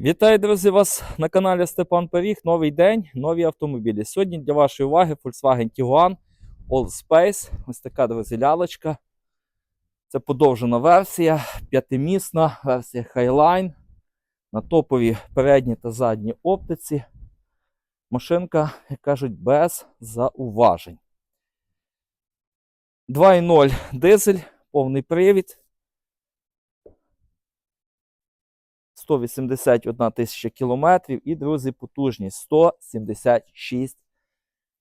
Вітаю, друзі, вас на каналі Степан Періг. Новий день, нові автомобілі. Сьогодні для вашої уваги Volkswagen Tiguan All Space. Ось така, друзі, лялочка. Це подовжена версія, п'ятимісна версія Highline. На топовій передній та задній оптиці. Машинка, як кажуть, без зауважень. 2.0 дизель, повний привід. 181 тисяча кілометрів і, друзі, потужність 176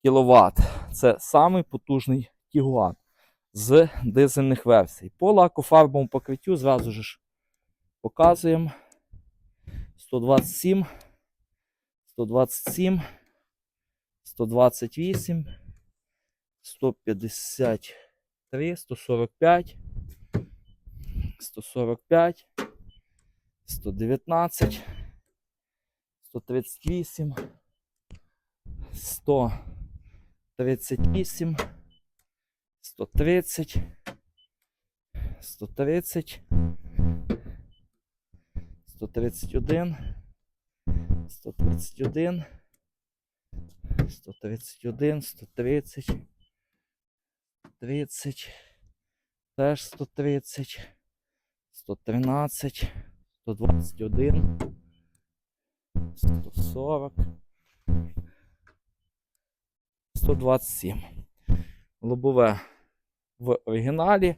кВт. Це самий потужний Тігуан з дизельних версій. По лакофарбовому покриттю зразу ж показуємо 127, 127, 128, 153, 145, 145. 119, 138, 138, 130, 130, 131, 131, 131, 130, 30, теж 130, 113, 121, 140, 127. Лобове в оригіналі.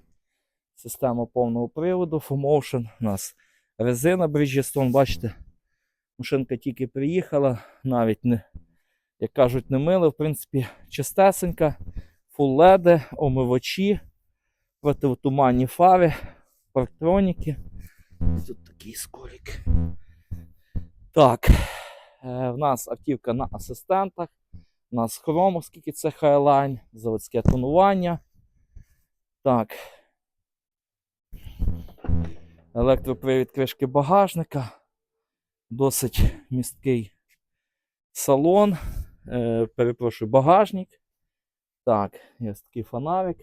Система повного приводу. FullMotion. У нас резина Bridgestone. Бачите, машинка тільки приїхала, навіть не, як кажуть, не мили. В принципі, чистесенька, фул леди, омивачі, противотуманні фари, парктроніки. Тут такий сколік. Так. Е, в нас автівка на асистентах. У нас хром, оскільки це Highline, заводське тонування. Так. Електропривід кришки багажника. Досить місткий салон. Е, перепрошую, багажник. Так, є такий фонарик.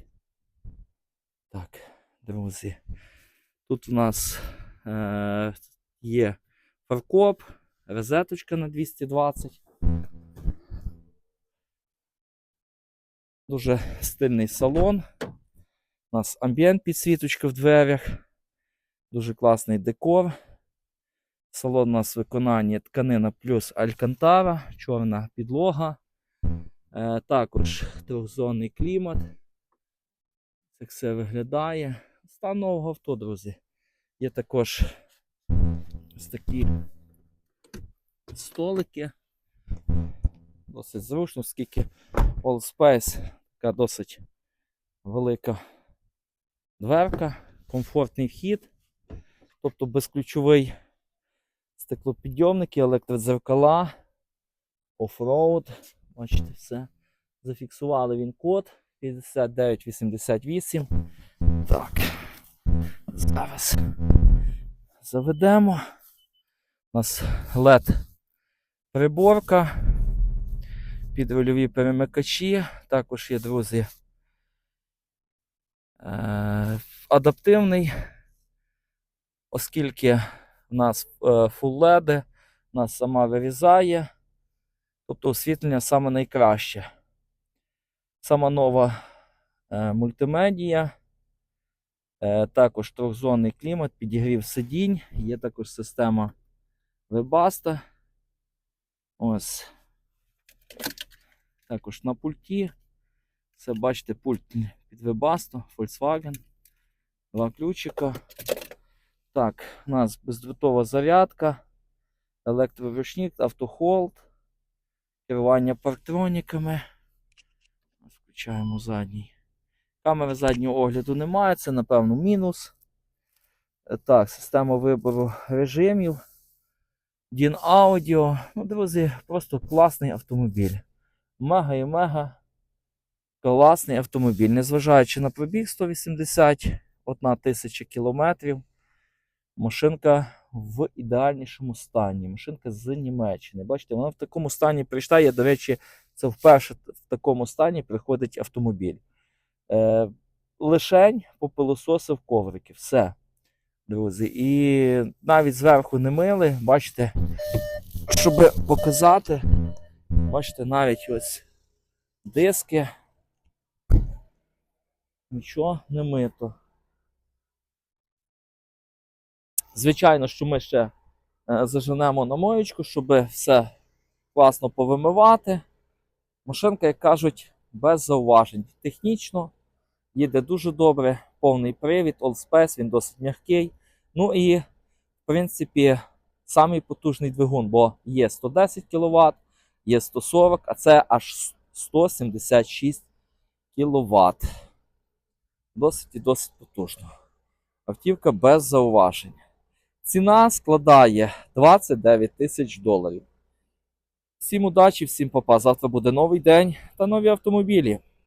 Так, друзі. Тут у нас є фаркоп, розеточка на 220. Дуже стильний салон. У нас амбієнт підсвіточка в дверях. Дуже класний декор. Салон у нас в виконанні тканина плюс алькантара, чорна підлога. Е, також трьохзонний клімат. Це все виглядає. Стан нового авто, друзі. Є також ось такі столики. Досить зручно, оскільки All Space така досить велика дверка, комфортний вхід, тобто безключовий стеклопідйомники, електродзеркала, оффроуд. Бачите, все. Зафіксували він код 5988. Так. Зараз заведемо. У нас LED приборка, підрульові перемикачі. Також є, друзі, е, адаптивний, оскільки в нас е, Full LED, нас сама вирізає. Тобто освітлення саме найкраще. Сама нова е, мультимедія. Е, також трьохзонний клімат, підігрів сидінь, є також система Webasto. Ось. Також на пульті. Це бачите пульт під Webasto, Volkswagen. Два ключика. Так, у нас бездротова зарядка, електроручник, автохолд, керування парктроніками. Включаємо задній. Камери заднього огляду немає, це, напевно, мінус. Е, Так, система вибору режимів. DIN Audio. Ну, друзі, просто класний автомобіль. Мега і мега класний автомобіль. Незважаючи на пробіг 181 тисяча кілометрів. Машинка в ідеальнішому стані. Машинка з Німеччини. Бачите, вона в такому стані прийшла. Я, до речі, це вперше в такому стані приходить автомобіль. Е, лишень попилососив коврики. Все, друзі. І навіть зверху не мили. Бачите, щоб показати, бачите, навіть ось диски. Нічого не мито. Звичайно, що ми ще е, заженемо на моєчку, щоб все класно повимивати. Машинка, як кажуть, без зауважень. Технічно їде дуже добре, повний привід, Allspace, він досить м'який. Ну і, в принципі, самий потужний двигун, бо є 110 кВт, є 140, а це аж 176 кВт. Досить і досить потужно. Автівка без зауважень. Ціна складає 29 тисяч доларів. Всім удачі, всім папа. Завтра буде новий день та нові автомобілі.